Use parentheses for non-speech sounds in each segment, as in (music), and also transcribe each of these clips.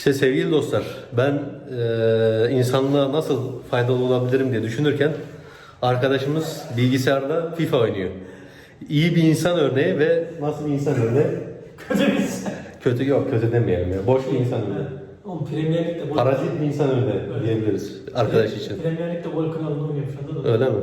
İşte sevgili dostlar, ben e, insanlığa nasıl faydalı olabilirim diye düşünürken arkadaşımız bilgisayarda FIFA oynuyor. İyi bir insan örneği ve nasıl bir insan örneği? Kötü biz. Kötü yok, kötü demeyelim ya. Boş bir insan örneği. Oğlum Premier Lig'de gol Parazit bir insan örneği diyebiliriz arkadaş için. Premier Lig'de gol kralını oynuyor şu anda da. Öyle mi?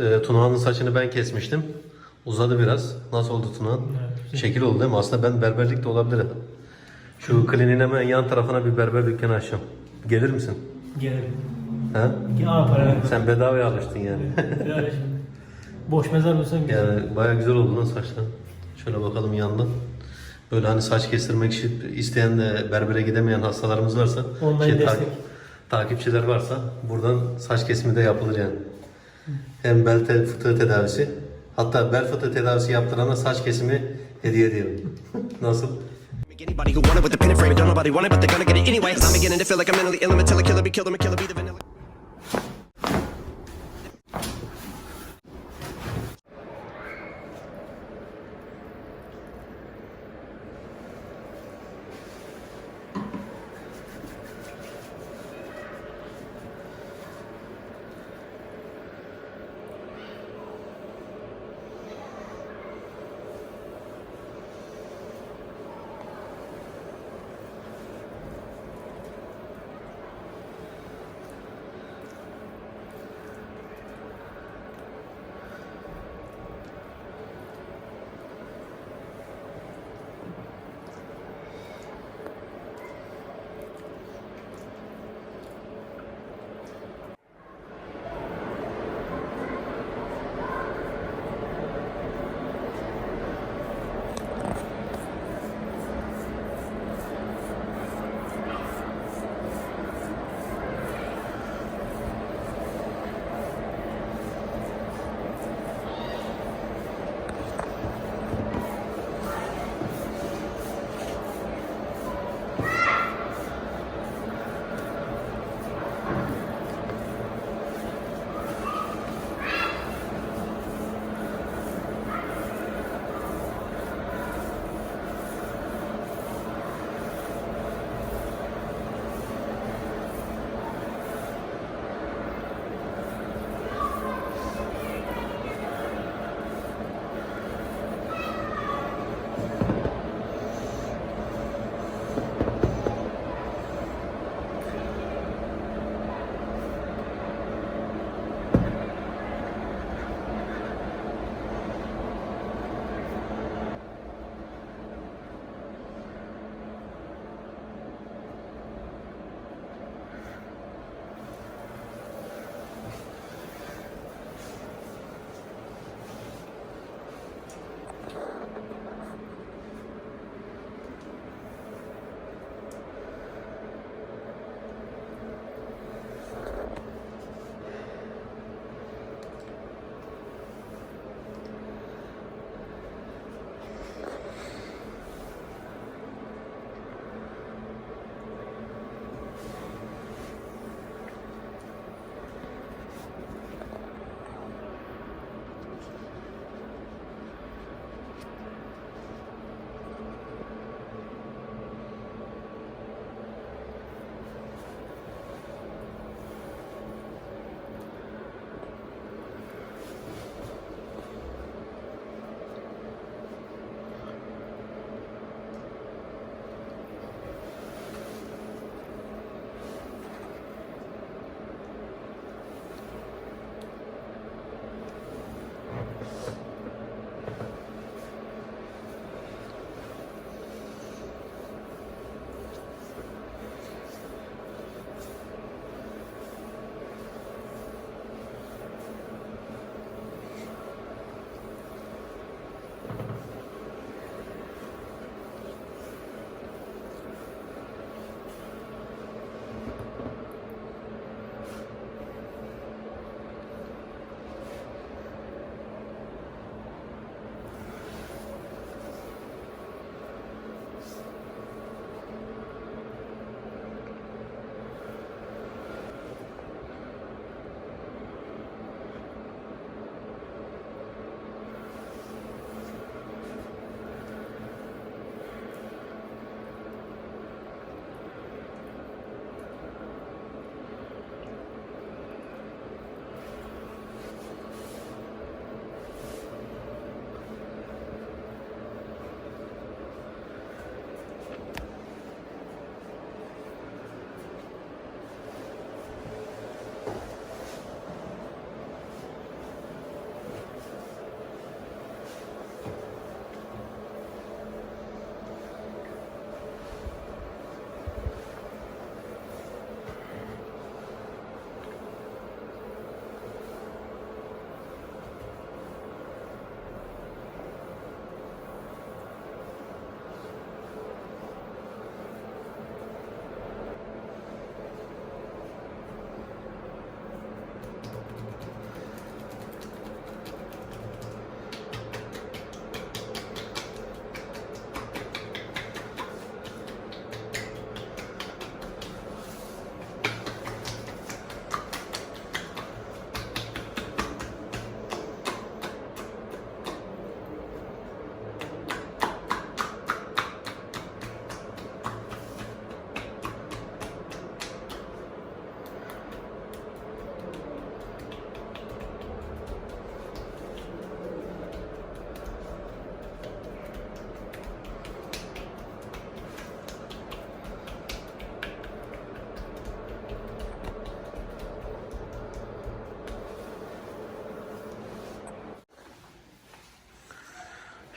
E, Tunağan'ın saçını ben kesmiştim. Uzadı biraz. Nasıl oldu Tunağan? Evet, Şekil oldu değil mi? Aslında ben berberlik de olabilirim. Şu kliniğin hemen yan tarafına bir berber dükkanı açacağım. Gelir misin? Gelelim. Ha? Aa para. Sen bedavaya alıştın yani. Boş mezar? Güzel. yani baya güzel oldu lan saçlar. Şöyle bakalım yandan. Böyle hani saç kestirmek için isteyen de berbere gidemeyen hastalarımız varsa, Online ta- destek. takipçiler varsa buradan saç kesimi de yapılır yani. Hem bel fıtığı tedavisi, hatta bel fıtığı tedavisi yaptırana saç kesimi hediye ediyorum. (laughs) Nasıl? Anybody who want it with a pin frame don't nobody want it, but they're gonna get it anyway. I'm beginning to feel like I'm mentally ill, I'm a killer, be killer, me killer, be the vanilla.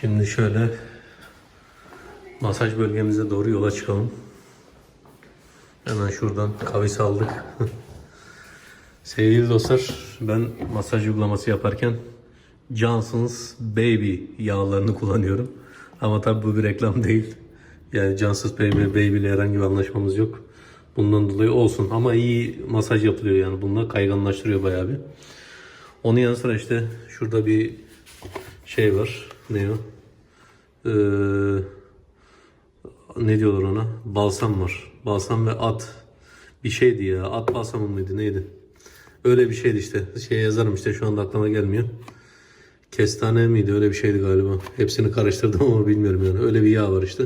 Şimdi şöyle masaj bölgemize doğru yola çıkalım. Hemen şuradan kavis aldık. (laughs) Sevgili dostlar, ben masaj uygulaması yaparken Johnson's Baby yağlarını kullanıyorum. Ama tabi bu bir reklam değil. Yani Johnson's Baby, Baby ile herhangi bir anlaşmamız yok. Bundan dolayı olsun. Ama iyi masaj yapılıyor yani. Bunlar kayganlaştırıyor bayağı bir. Onun yanı sıra işte şurada bir şey var. Ne o? Ee, ne diyorlar ona? Balsam var. Balsam ve at. Bir şeydi ya. At balsamı mıydı neydi? Öyle bir şeydi işte. Şeye yazarım işte şu anda aklıma gelmiyor. Kestane miydi? Öyle bir şeydi galiba. Hepsini karıştırdım (laughs) ama bilmiyorum yani. Öyle bir yağ var işte.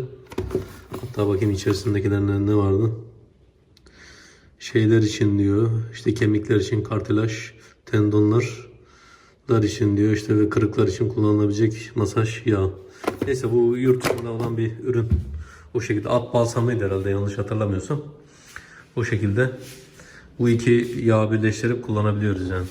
Hatta bakayım içerisindekilerden ne vardı? Şeyler için diyor. işte kemikler için kartilaj, tendonlar için diyor işte ve kırıklar için kullanılabilecek masaj yağı. Neyse bu yurt dışında olan bir ürün. O şekilde at balsamıydı herhalde yanlış hatırlamıyorsam. O şekilde bu iki yağı birleştirip kullanabiliyoruz yani.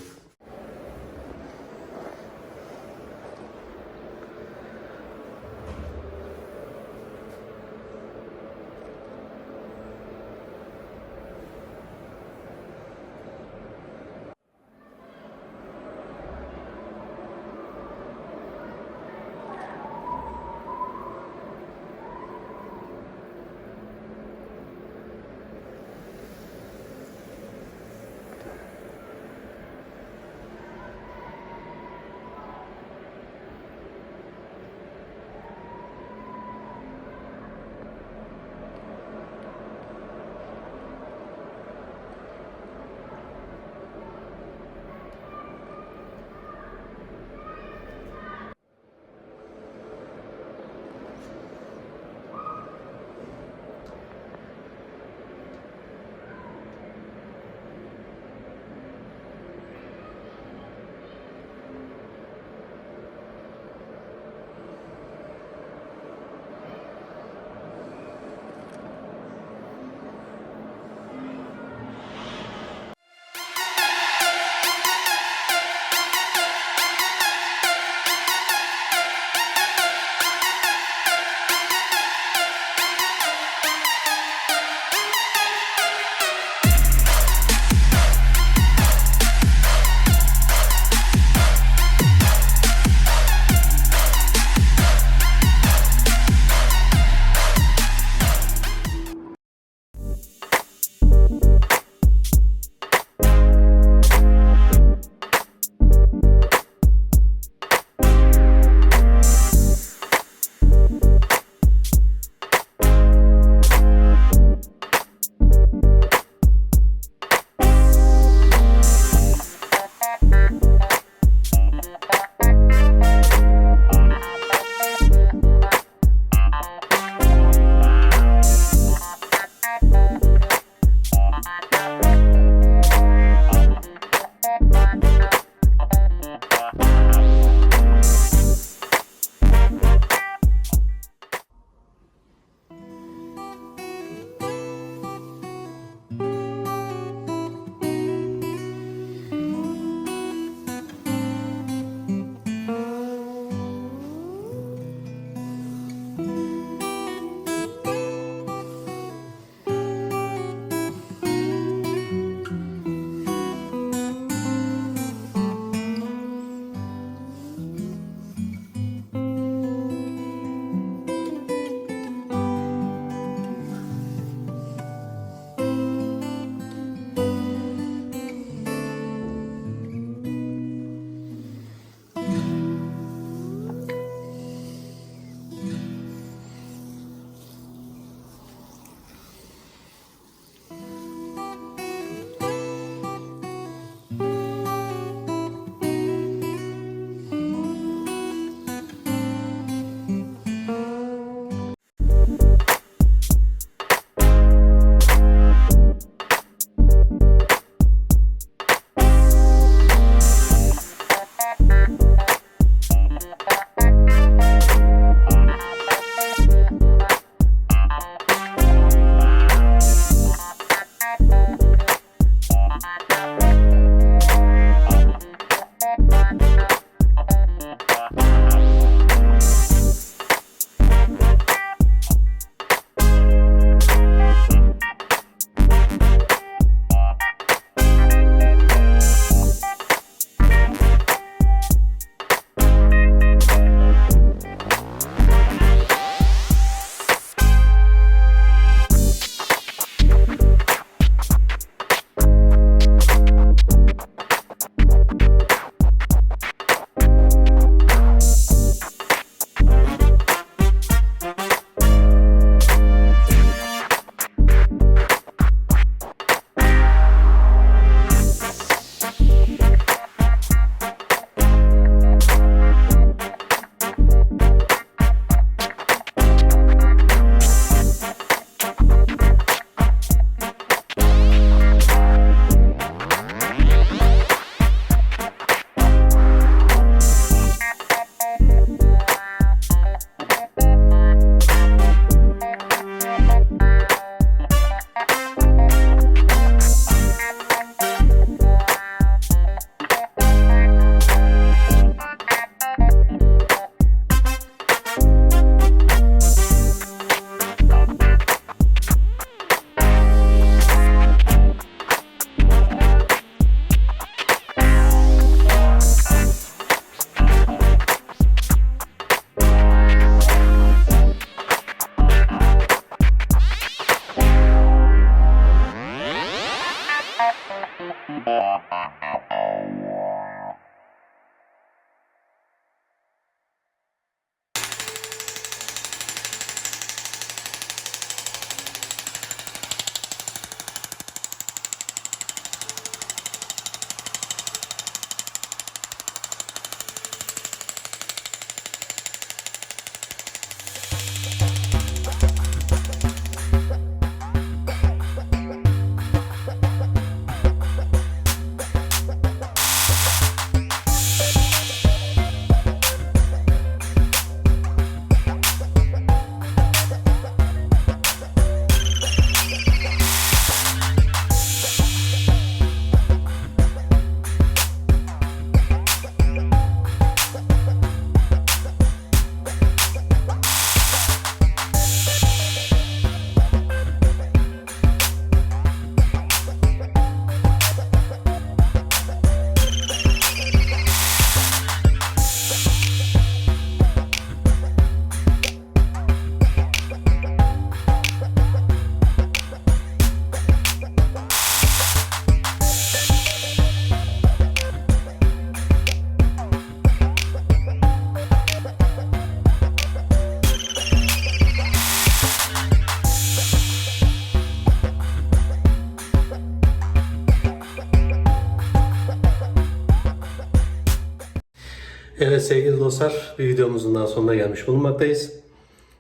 Evet sevgili dostlar, bir videomuzun daha sonuna gelmiş bulunmaktayız.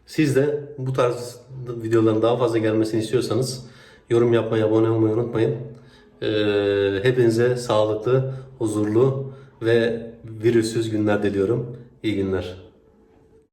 Siz de bu tarz videoların daha fazla gelmesini istiyorsanız yorum yapmayı, abone olmayı unutmayın. Ee, hepinize sağlıklı, huzurlu ve virüsüz günler diliyorum. İyi günler.